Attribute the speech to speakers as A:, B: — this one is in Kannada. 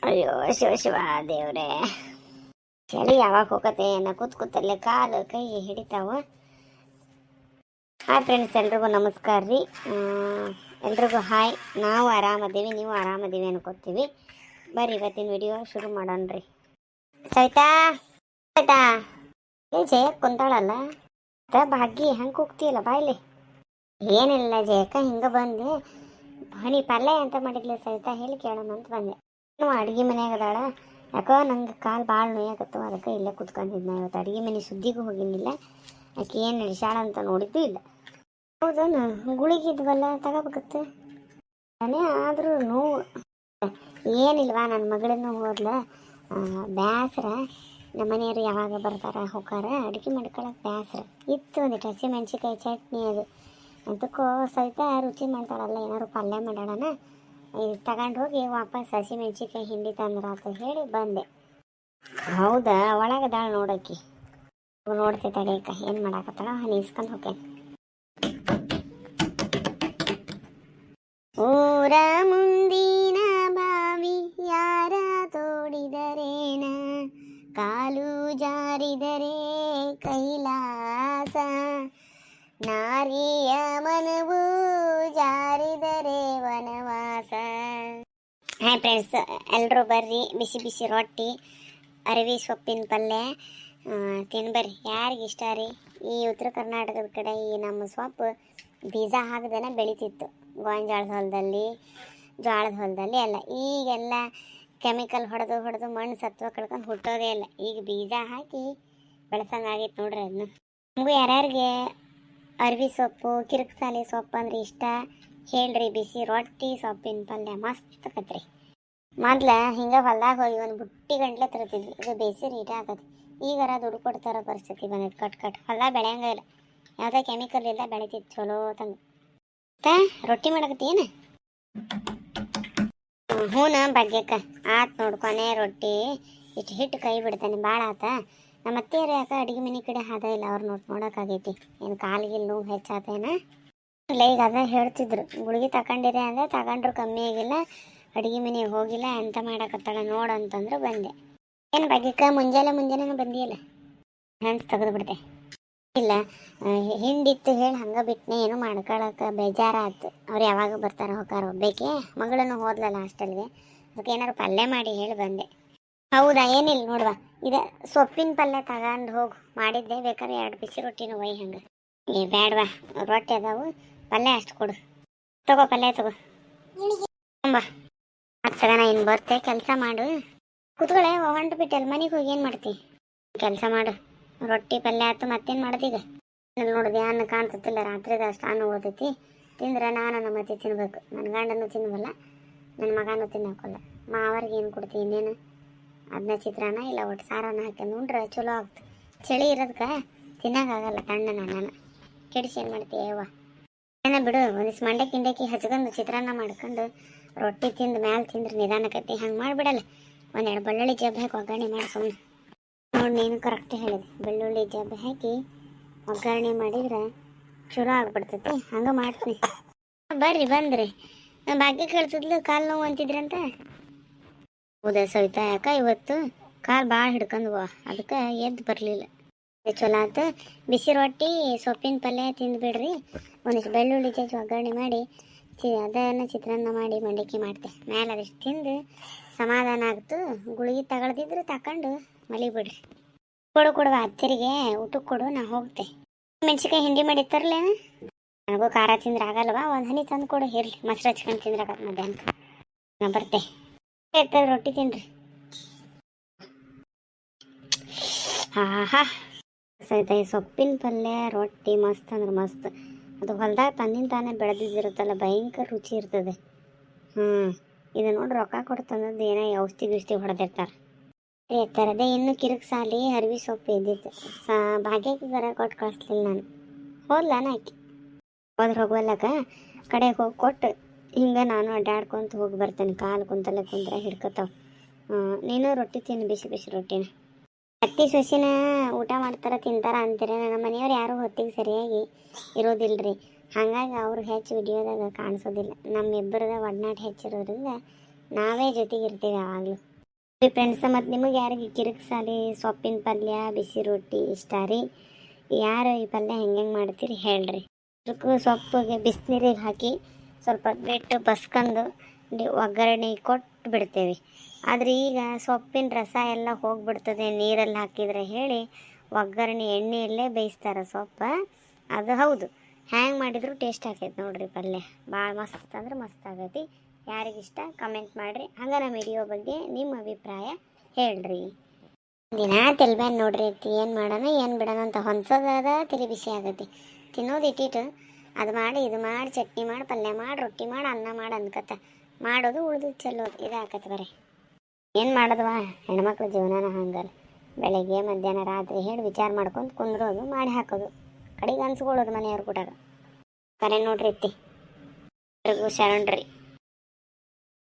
A: ಅಯ್ಯೋ, ಶಿವ ಶಿವ, ದೇವ್ರೆ. ಚಳಿ ಯಾವಾಗ ಹೋಗತ್ತೆ ನಾ ಕೂತ್ ಕೂತಲ್ಲೇ ಕಾಲು ಕೈ ಹಿಡಿತಾವ. ಹಾಯ್ ಫ್ರೆಂಡ್ಸ್ ಎಲ್ರಿಗೂ ನಮಸ್ಕಾರ ರೀ. ಎಲ್ರಿಗೂ ಹಾಯ್ ನಾವು ಆರಾಮದೀವಿ, ನೀವು ಆರಾಮದೀವಿ ಅನ್ಕೋತೀವಿ. ಬರ್ರಿ ಇವತ್ತಿನ ವಿಡಿಯೋ ಶುರು ಮಾಡೋಣ ರೀ. ಸವಿತಾ ಸೈತಾ ಏ ಜಯ, ಕುಂತಾಳಲ್ಲ? ಭಾಗ್ಯ, ಹಂಗೆ ಕೂಗ್ತೀಯಲ್ಲ ಬಾಯ್ಲಿ? ಏನಿಲ್ಲ ಜಯಕ್ಕ, ಹಿಂಗೆ ಬಂದೆ. ಬನ್ನಿ ಪಲ್ಲೆ ಅಂತ ಮಾಡಿದ್ಲೆ ಸವಿತಾ, ಹೇಳಿ ಕೇಳೋಣ ಅಂತ ಬಂದೆ. ನೀವು ಅಡುಗೆ ಮನೆಯಾಗ ಅದಾಳ. ಯಾಕೋ ನಂಗೆ ಕಾಲು ಭಾಳ ನೋಯಾಕತ್ತು ಅದಕ್ಕೆ ಇಲ್ಲೇ ಕುತ್ಕೊಂಡಿದ್ನ ಇವತ್ತು. ಅಡುಗೆ ಮನೆ ಸುದ್ದಿಗೂ ಹೋಗಿನಿಲ್ಲ ಆಕೆ ಏನು ನಡೆಸಾಳ ಅಂತ ನೋಡಿದ್ದು ಇಲ್ಲ. ಹೌದನ? ಗುಳಿಗೆ ಇದ್ವಲ್ಲ ತಗೋಬೇಕತ್ತೆ ನಾನೇ ಆದರೂ ನೋವು. ಏನಿಲ್ವಾ ನನ್ನ ಮಗಳನ್ನು ಹೋದ್ಲ. ಬ್ಯಾಸ್ರ. ನಮ್ಮ ಮನೆಯವರು ಯಾವಾಗ ಬರ್ತಾರ ಹೋಗಾರ ಅಡುಗೆ ಮಾಡ್ಕೊಳಕ್ಕೆ ಬ್ಯಾಸ್ರ. ಇತ್ತು ಒಂದಿಟ್ಟು ಹಸಿ ಮೆಣಸಿಕಾಯಿ ಚಟ್ನಿ ಅದು. ಅದಕ್ಕೂ ಸಹಿತ ರುಚಿ ಮಾಡ್ತಾಳಲ್ಲ, ಏನಾದ್ರು ಪಲ್ಯ ಮಾಡೋಣ ತಗೊಂಡು ಹೋಗಿ ವಾಪಸ್ ಹಸಿ ಮೆಣಸಿಕಾಯಿ ಹಿಂಡಿ ತಂದ್ರ ಅಂತ ಹೇಳಿ ಬಂದೆ. ಹೌದಾ? ಒಳಗದಾಳ ನೋಡಕ್ಕಿ. ನೋಡ್ತಿ ಅಕ್ಕ ಏನು ಮಾಡಾಕತ್ತಾಳ? ಹನಿ ಇಸ್ಕೊಂಡು ಹೋಕೆ ಊರ ಮುಂದಿನ ಬಾವಿ ಯಾರ ತೋಡಿದರೇನ? ಕಾಲು ಜಾರಿದರೆ ಕೈಲಾಸ. ನಾರಿಯ ಮನವು ಜಾರಿದರೆ ವನವಾಸ ಹಾಯ್ ಫ್ರೆಂಡ್ಸ್ ಎಲ್ಲರೂ ಬರ್ರಿ, ಬಿಸಿ ಬಿಸಿ ರೊಟ್ಟಿ, ಅರಿವಿ ಸೊಪ್ಪಿನ ಪಲ್ಯ ತಿನ್ಬರ್ರಿ. ಯಾರಿಗೆ ಇಷ್ಟ ರೀ? ಈ ಉತ್ತರ ಕರ್ನಾಟಕದ ಕಡೆ ಈ ನಮ್ಮ ಸೊಪ್ಪು ಬೀಜ ಹಾಕದೇನೆ ಬೆಳಿತಿತ್ತು. ಗೋಂಜಾಳದ ಹೊಲದಲ್ಲಿ ಜೋಳದ ಹೊಲದಲ್ಲಿ ಎಲ್ಲ. ಈಗೆಲ್ಲ ಕೆಮಿಕಲ್ ಹೊಡೆದು ಹೊಡೆದು ಮಣ್ಣು ಸತ್ವ ಕಳ್ಕೊಂಡು ಹುಟ್ಟೋದೇ ಇಲ್ಲ. ಈಗ ಬೀಜ ಹಾಕಿ ಬೆಳೆಸಂಗಾಗೈತೆ ನೋಡ್ರಿ ಅದನ್ನ ನಮಗೂ ಯಾರ್ಯಾರಿಗೆ ಅರಿವಿ ಸೊಪ್ಪು ಕಿರಿಕ್ಸಾಲಿ ಸೊಪ್ಪು ಅಂದ್ರೆ ಇಷ್ಟ ಹೇಳ್ರಿ, ಬಿಸಿ ರೊಟ್ಟಿ, ಸೊಪ್ಪಿನ ಪಲ್ಯ, ಮಸ್ತ್ ಆಕತ್ರಿ ಮೊದ್ಲ ಹಿಂಗೆ ಹೊಲ್ದಾಗ ಹೋಗಿ ಒಂದು ಬುಟ್ಟಿ ಗಂಟ್ಲೆ ತರ್ತಿದ್ವಿ. ಇದು ಬೇಸಿ ರೀಟ ಆಗತ್ತೆ ಈಗಾರ ದುಡ್ಡು ಕೊಡ್ತಾರ ಪರಿಸ್ಥಿತಿ ಬಂದೈತೆ, ಕಟ್ ಕಟ್. ಹೊಲ ಬೆಳೆಯಂಗ ಇಲ್ಲ. ಯಾವುದೇ ಕೆಮಿಕಲ್ ಇಲ್ಲ ಬೆಳಿತಿತ್ತು, ಚಲೋ ತಂಗ. ತಾ ರೊಟ್ಟಿ ಮಾಡಕತ್ತೀನ ಹ್ಞೂನ ಭಾಗ್ಯಕ್ಕ ಆತ್ ನೋಡ್ಕೊನೆ ರೊಟ್ಟಿ. ಇಷ್ಟು ಹಿಟ್ಟು ಕೈ ಬಿಡ್ತಾನೆ ಭಾಳ ಆತ. ನಮ್ಮ ಅತ್ತೆಯರು ಯಾಕೆ ಅಡುಗೆ ಮನೆ ಕಡೆ ಹಾದ ಇಲ್ಲ, ಅವ್ರು ನೋಡ್ ನೋಡೋಕ್ಕಾಗೈತಿ ಏನು ಕಾಲಿಗೆ ನೋವು ಹೆಚ್ಚಾತೇನ? ಇಲ್ಲ ಈಗ ಅದ ಹೇಳ್ತಿದ್ರು, ಗುಳಿಗೆ ತಗೊಂಡಿರಿ ಅಂದ್ರೆ ತಗೊಂಡ್ರು ಕಮ್ಮಿ ಆಗಿಲ್ಲ, ಅಡುಗೆ ಮನೆಗೆ ಹೋಗಿಲ್ಲ, ಎಂತ ಮಾಡಕತ್ತಾಳ ನೋಡು ಅಂತಂದ್ರೆ ಬಂದೆ. ಏನು ಭಾಗ್ಯಕ್ಕ, ಮುಂಜಾನೆ ಮುಂಜಾನೆ ಬಂದಿಯಲ್ಲ? ಹ್ಯಾಂಡ್ಸ್ ತೆಗೆದು ಬಿಡ್ತೆ ಇಲ್ಲ ಹಿಂಡಿತ್ತು ಹೇಳಿ, ಹಂಗೆ ಬಿಟ್ಟನೆ ಏನು ಮಾಡ್ಕೊಳಕ್ಕೆ ಬೇಜಾರಾಯ್ತು ಅವ್ರು ಯಾವಾಗ ಬರ್ತಾರ ಹೋಗಾರ ಒಬ್ಬೇಕೆ ಮಗಳನ್ನು ಹೋದ್ಲಲ್ಲ ಹಾಸ್ಟೆಲ್ಗೆ ಅದಕ್ಕೆ ಏನಾರು ಪಲ್ಯ ಮಾಡಿ ಹೇಳಿ ಬಂದೆ. ಹೌದಾ, ಏನಿಲ್ಲ ನೋಡುವ, ಇದು ಸೊಪ್ಪಿನ ಪಲ್ಯ ತಗೊಂಡು ಹೋಗು, ಮಾಡಿದ್ದೆ ಬೇಕಾದ್ರೆ ಎರಡು ಬಿಸಿ ರೊಟ್ಟಿನ ಒಯ್ ಹಂಗೆ. ಏ ಬ್ಯಾಡ್ವಾ ರೊಟ್ಟಿ ಅದಾವು ಪಲ್ಯ ಅಷ್ಟು ಕೊಡು. ತಗೋ ಪಲ್ಯ ತಗೋ. ತುಂಬ. ಸಗಣ ಇನ್ನು ಬರ್ತೆ ಕೆಲಸ ಮಾಡು. ಕೂತ್ಕೊಳ್ಳೆ ಹೊಂಟು ಬಿಟ್ಟಲ್ಲ ಮನೆಗೆ ಹೋಗಿ ಏನು ಮಾಡ್ತಿ? ಕೆಲಸ ಮಾಡು. ರೊಟ್ಟಿ ಪಲ್ಯ ಆಯ್ತು ಮತ್ತೇನು ಮಾಡ್ದೀಗ ನೋಡಿದೆ ಅನ್ನ ಕಾಣ್ತಿಲ್ಲ ರಾತ್ರಿದ ಅಷ್ಟು ಅನ್ನ ಓದೈತಿ ತಿಂದ್ರೆ ನಾನು ನಮ್ಮ ಅತ್ತೆ ತಿನ್ಬೇಕು. ನನ್ನ ಗಂಡನೂ ತಿನ್ಬಲ್ಲ ನನ್ನ ಮಗನೂ ತಿನ್ನೋಕಲ್ಲ ಮಾವರಿಗೆ ಏನು ಕೊಡ್ತೀನಿ ಇನ್ನೇನು? ಅದನ್ನ ಚಿತ್ರಾನ್ನ ಇಲ್ಲ ಒಟ್ಟು ಸಾರನ್ನ ಹಾಕಿ ಉಂಡ್ರೆ ಚಲೋ ಆಗ್ತದೆ ಚಳಿ ಇರೋದಕ್ಕೆ ತಿನ್ನೋಕ್ಕಾಗಲ್ಲ ತಣ್ಣನ ನಾನು ಕೆಡಿಸಿ ಏನು ಮಾಡ್ತೀಯ ಏನ ಬಿಡು ಒಂದಿಸ್ ಮಂಡೆ ಕಿಂಡಕ್ಕಿ ಹಚ್ಕೊಂಡು ಚಿತ್ರಾನ್ನ ಮಾಡ್ಕೊಂಡು ರೊಟ್ಟಿ ತಿಂದು ಮ್ಯಾಲೆ ತಿಂದ್ರೆ ನಿಧಾನಕತ್ತಿ ಹಂಗೆ ಮಾಡಿಬಿಡಲ್ಲ. ಒಂದೆರಡು ಬೆಳ್ಳುಳ್ಳಿ ಜಬ್ಬ ಹಾಕಿ ಒಗ್ಗರಣೆ ಮಾಡಿ ನೋಡಿ ನೀನು ಕರೆಕ್ಟ್ ಹೇಳಿದೆ. ಬೆಳ್ಳುಳ್ಳಿ ಜಬ್ಬ ಹಾಕಿ ಒಗ್ಗರಣೆ ಮಾಡಿದ್ರೆ ಚಲೋ ಆಗ್ಬಿಡ್ತೈತಿ. ಹಂಗೆ ಮಾಡ್ತೀನಿ. ಬರ್ರಿ, ಬಂದ್ರಿ. ಭಾಗ್ಯ ಕೇಳ್ತಿದ್ಲು, ಕಾಲು ನೋವು ಅಂತಿದ್ರಂತ. ಹೌದಾ ಸವಿತಾ, ಯಾಕ ಇವತ್ತು ಕಾಲು ಭಾಳ ಹಿಡ್ಕೊಂಡ್ವ ಅದಕ್ಕೆ ಎದ್ದು ಬರಲಿಲ್ಲ. ಚಲೋ ಆಯ್ತು ಬಿಸಿ ರೊಟ್ಟಿ, ಸೊಪ್ಪಿನ ಪಲ್ಯ ತಿಂದುಬಿಡ್ರಿ ಒಂದಿಷ್ಟು ಬೆಳ್ಳುಳ್ಳಿ ಜಜ್ಜಿ ಒಗ್ಗರಣೆ ಮಾಡಿ, ಚಿ ಅದನ್ನು ಚಿತ್ರಾನ್ನ ಮಾಡಿ ಮಂಡಕ್ಕಿ ಮಾಡ್ತೆ. ಮೇಲೆ ಅದಿಷ್ಟು ತಿಂದು ಸಮಾಧಾನ ಆಗ್ತು. ಗುಳಿಗೆ ತಗೊಳ್ದಿದ್ರೆ ತಕೊಂಡು ಮಲಿಬಿಡ್ರಿ ಕೊಡು ಕೊಡುವ ಹತ್ತಿರಿಗೆ ಊಟಕ್ಕೆ ಕೊಡು, ನಾ ಹೋಗ್ತೆ. ಮೆಣಸಿನ್ಕಾಯಿ ಹಿಂಡಿ ಮಾಡಿ ತರ್ಲೇನ ನನಗೂ ಖಾರ ತಿಂದ್ರೆ ಆಗಲ್ವಾ? ಒಂದು ಹನಿ ತಂದು ಕೊಡು, ಇರ್ಲಿ. ಮೊಸರು ಹಚ್ಕೊಂಡು ತಿಂದ್ರಾಗತ್ತೆ ಮಧ್ಯಾಹ್ನ. ನಾ ಬರ್ತೆ. ರೊಟ್ಟಿ ತಿನ್ರಿ. ಹಾ ಸಹಿತ ಈ ಸೊಪ್ಪಿನ ಪಲ್ಯ ರೊಟ್ಟಿ ಮಸ್ತ್ ಅಂದ್ರೆ ಮಸ್ತ್. ಅದು ಹೊಲ್ದಾಗ ತನ್ನಿಂದ ತಾನೇ ಬೆಳೆದಿದ್ದಿರುತ್ತಲ್ಲ, ಭಯಂಕರ ರುಚಿ ಇರ್ತದೆ. ಹ್ಞೂ ಇದು ನೋಡಿ ರೊಕ್ಕ ಕೊಡ್ತಂದದ್ದು ಏನೋ ಔಷಧಿ ಗಿಷ್ಟಿ ಹೊಡೆದಿರ್ತಾರೆ. ಈ ಥರದೇ ಇನ್ನು ಕಿರಿಕ್ ಸಾಲಿ, ಅರಿವಿ ಸೊಪ್ಪು ಇದ್ದಿತ್ತು ಸಾ, ಭಾಗ್ಯಕ್ಕೆ ಬರ ಕೊಟ್ಟು ಕಳಿಸ್ಲಿಲ್ಲ ನಾನು. ಹೋದ್ಲ ಆಕಿ? ಹೋದ್ರೆ ಹೋಗುವಲ್ಲಕ ಕಡೆಗೆ ಹೋಗಿ ಕೊಟ್ಟು, ಹಿಂಗೆ ನಾನು ಅಡ್ಡಾಡ್ಕೊಂತ ಹೋಗಿ ಬರ್ತೇನೆ, ಕಾಲು ಕುಂತಲ್ಲ ಕುಂತ್ರೆ ಹಿಡ್ಕೊತಾವ. ನೀನು ರೊಟ್ಟಿ ತಿನ್ನು, ಬಿಸಿ ಬಿಸಿ ರೊಟ್ಟಿನ. ಅತ್ತಿ ಸೊಸಿನ ಊಟ ಮಾಡ್ತಾರ, ತಿಂತಾರ ಅಂತೀರಿ. ನನ್ನ ಮನೆಯವ್ರು ಯಾರು ಹೊತ್ತಿಗೆ ಸರಿಯಾಗಿ ಇರೋದಿಲ್ಲರಿ ಹಾಗಾಗಿ ಅವ್ರು ಹೆಚ್ಚು ವಿಡಿಯೋದಾಗ ಕಾಣಿಸೋದಿಲ್ಲ. ನಮ್ಮಿಬ್ಬರದ ಒಡನಾಟ ಹೆಚ್ಚಿರೋದ್ರಿಂದ ನಾವೇ ಜೊತೆಗೆ ಇರ್ತೀವಿ ಯಾವಾಗಲೂ. ಫ್ರೆಂಡ್ಸ್ ಮತ್ತು ನಿಮಗೆ ಯಾರಿಗೆ ಕಿರಿಕ್ ಸಾಲಿ, ಸೊಪ್ಪಿನ ಪಲ್ಯ, ಬಿಸಿ ರೊಟ್ಟಿ ಇಷ್ಟ ರೀ? ಯಾರು ಈ ಪಲ್ಯ ಹೆಂಗೆ ಹೆಂಗೆ ಮಾಡ್ತೀರಿ ಹೇಳ್ರಿ. ಅದಕ್ಕೆ ಸೊಪ್ಪಿಗೆ ಬಿಸಿನೀರಿಗೆ ಹಾಕಿ ಸ್ವಲ್ಪ ಬಿಟ್ಟು ಬಸ್ಕೊಂಡು ಒಗ್ಗರಣೆ ಕೊಟ್ಟು ಬಿಡ್ತೇವೆ ಆದರೆ ಈಗ ಸೊಪ್ಪಿನ ರಸ ಎಲ್ಲ ಹೋಗ್ಬಿಡ್ತದೆ, ನೀರಲ್ಲಿ ಹಾಕಿದರೆ ಹೇಳಿ ಒಗ್ಗರಣೆ ಎಣ್ಣೆಯಲ್ಲೇ ಬೇಯಿಸ್ತಾರೆ ಸೊಪ್ಪು. ಅದು ಹೌದು. ಹ್ಯಾಂಗೆ ಮಾಡಿದ್ರು ಟೇಸ್ಟ್ ಆಗ್ತೈತೆ ನೋಡಿರಿ ಪಲ್ಯ. ಭಾಳ ಮಸ್ತ್ ಅಂದ್ರೆ ಮಸ್ತ್ ಆಗೈತಿ. ಯಾರಿಗಿಷ್ಟ ಕಮೆಂಟ್ ಮಾಡಿರಿ. ಹಂಗೆ ನಮ್ಮ ವಿಡಿಯೋ ಬಗ್ಗೆ ನಿಮ್ಮ ಅಭಿಪ್ರಾಯ ಹೇಳ್ರಿ. ದಿನ ತೆಲ್ಬ್ಯಾನ್ ನೋಡ್ರಿ ಐತಿ ಏನು ಮಾಡೋಣ, ಏನು ಬಿಡೋಣ ಅಂತ ಹೊಂದ್ಸೋದಾದ ತಿಳಿ ಬಿಸಿ ಆಗೈತಿ. ತಿನ್ನೋದು ಇಟ್ಟಿಟ್ಟು ಅದು ಮಾಡಿ, ಇದು ಮಾಡಿ, ಚಟ್ನಿ ಮಾಡಿ, ಪಲ್ಯ ಮಾಡಿ, ರೊಟ್ಟಿ ಮಾಡಿ, ಅನ್ನ ಮಾಡಿ ಅನ್ಕತ್ತ. ಮಾಡೋದು ಉಳ್ದು ಚೆಲ್ಲೋದು. ಇದು ಆಕತ್ತೆ ಬರೀ. ಏನು ಮಾಡೋದವಾ? ಹೆಣ್ಮಕ್ಳ ಜೀವನನ ಹಂಗಲ್ಲ. ಬೆಳಗ್ಗೆ, ಮಧ್ಯಾಹ್ನ, ರಾತ್ರಿ ಹೇಳಿ ವಿಚಾರ ಮಾಡ್ಕೊಂಡು ಕುಂದ್ರೋದು, ಮಾಡಿ ಹಾಕೋದು. ಕಡೆಗೆ ಅನ್ಸ್ಕೊಳ್ಳೋದು ಮನೆಯವ್ರ ಕೂಟಾಗ ಕರೆ ನೋಡ್ರಿ ಇತ್ತಿ ಎಲ್ರಿಗೂ ಶರಣ್ರಿ